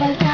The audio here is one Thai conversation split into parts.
ประชา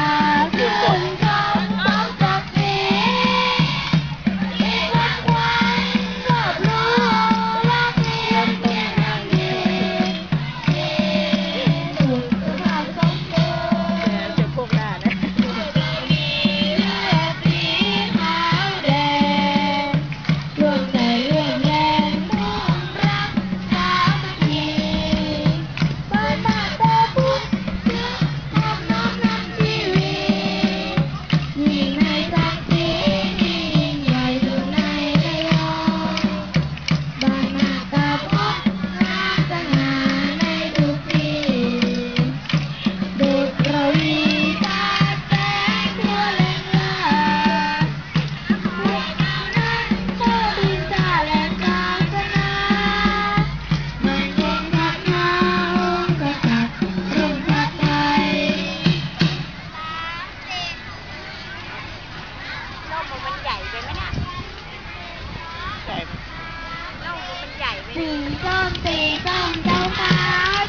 ส้มสีส้มเจ้าฟ้า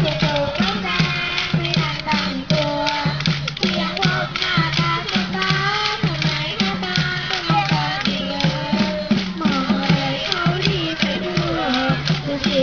เดี๋ตูก้มแดไม่ตั้งตัวเสียงพหน้าตาสุดฟ้าทำไมหน้าตาต้องมาตาดีเลยมอเขาดีไปทั่วดูสิ